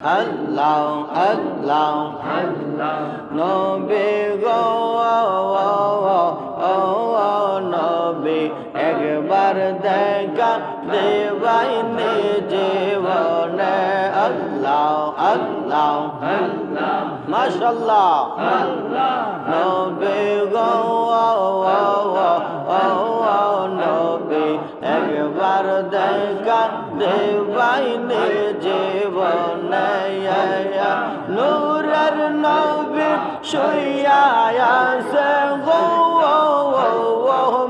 اللہ اللہ اللہ نبی گو نبی اکبر دیکھا دیوائی جیون اللہ اللہ اللہ ماشاء اللہ نبی گو একবার দেখা দেবাই জীবনে। নূরের নবী শুইয়া সে গো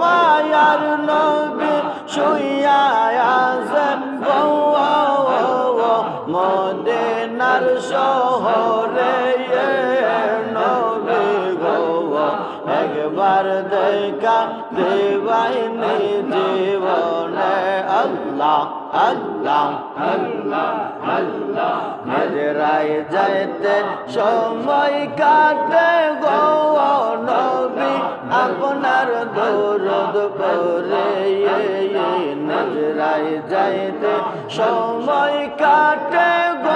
মায়ার নবী শুইয়া দেখা দেবাইনি জীবনে আল্লাহ আল্লাহ যাইতে সময় কাটে গো নবী আপনার দৌরদ করে নিজরাই যাইতে সময় কাটে গো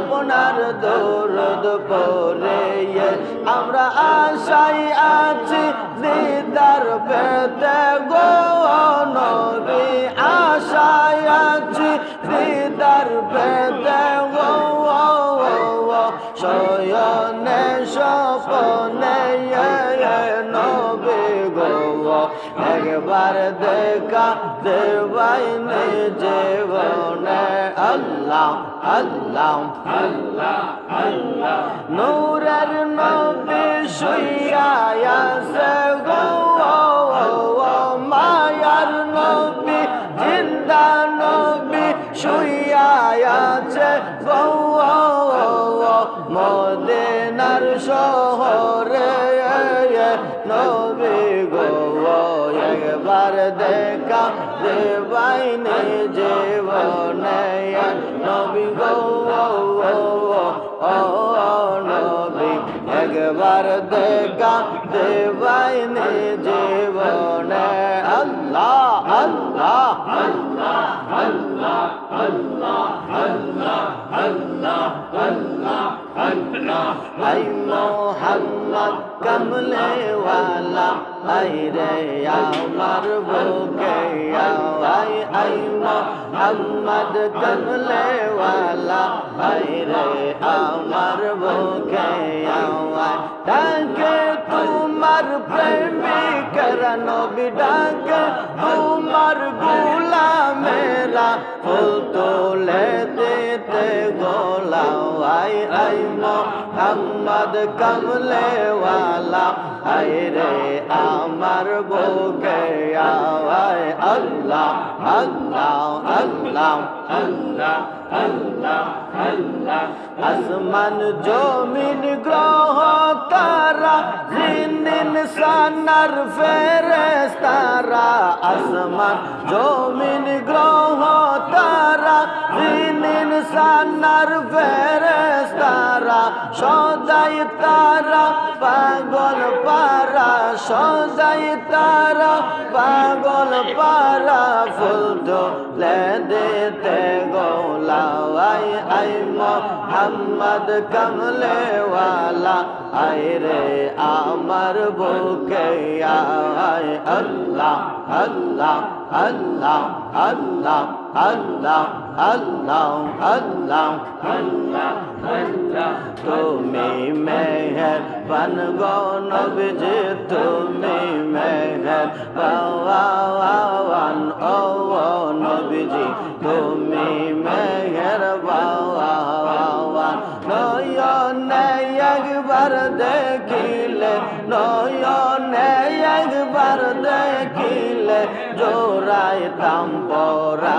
আপনার দৌরদ পরে আমরা আশাই আছি দিদার পেতে গো। একবার দেখা দেবাইনি জীবনে আল্লাহ আল্লাহ নূরের নবী দেখা দেবাইনি জীবনে নবী গো নবী একবার দেখা দেবাইনি کملے والا آئی رے یا مربو کے یا آئی آئی محمد، کملے والا آئی رے یا مربو کے یا آئی ڈاکے تمر پریمی کرنو بھی ڈاکے تمر گولا میرا۔ پھول تو لے دیتے گولا۔ আই আই মোহাম্মদ কমলে ওয়ালা আই রে আমার বুকে আয় আল্লাহ আল্লাহ আল্লাহ আল্লাহ আল্লাহ আল্লাহ। আসমান জমিন গ্রহ তারা, জিন ইনসানার ফেরেশতারা। আসমান জমিন গ্রহ তারা, জিন ইনসানার ফেরেশতারা সদাই তারা পাগল পারা, সদাই তারা পাগল পারা, ফুল তোলে দিতে গোলাওয়াই, আই মোহাম্মদ কমলে ওয়ালা আই রে আমার বুকে আয় আল্লাহ আল্লাহ আল্লাহ আল্লাহ আল্লাহ। اللہ اللہ اللہ اللہ تمہیں میں ہے بن گو نب جی تمہیں میں ہے بن او نب جی تمہیں میں ہے بن نویو نے اکبر دیکھی لے نویو نے اکبر دیکھی لے جو رائے تم پورا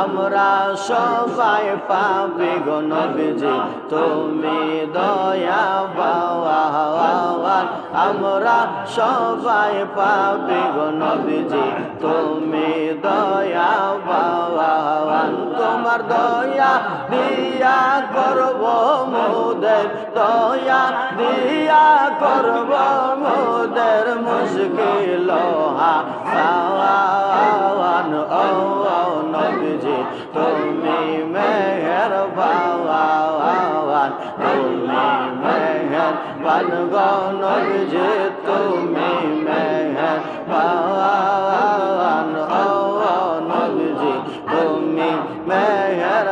আমরা সবাই পাপি গো নবীজি, তুমি দয়া বাওয়ান আমরা সবাই পাপি গো নবীজি, তুমি দয়া বাওয়ান তোমার দয়া দিয়া করব মোদের, দয়া দিয়া করব মোদের মুশকিল হাওয়ান ও নবীজি, তুমি মেহের ভাওয়ান তুমি মেহের বান গো নবীজি, তুমি মেহের ভাওয়ান ও, নবীজি, তুমি মেহের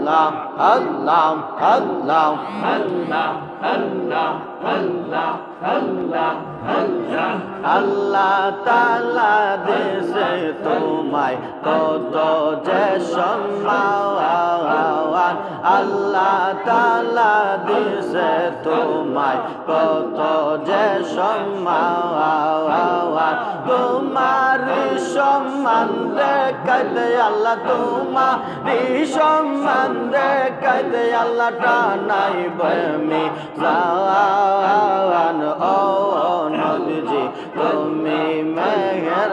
আল্লাহ আল্লাহ আল্লাহ। আল্লাহ তালা দেশে তোমায় কত যে সম্মান। আল্লাহ তালা দেশে তোমায় কত যে সম্মান। তোমার সম্মান দেখাইতে আল্লাহ তোমার সম্মান দেখাইতে আল্লাহ টানাই বমি জান ও নবীজি, তুমি মেহের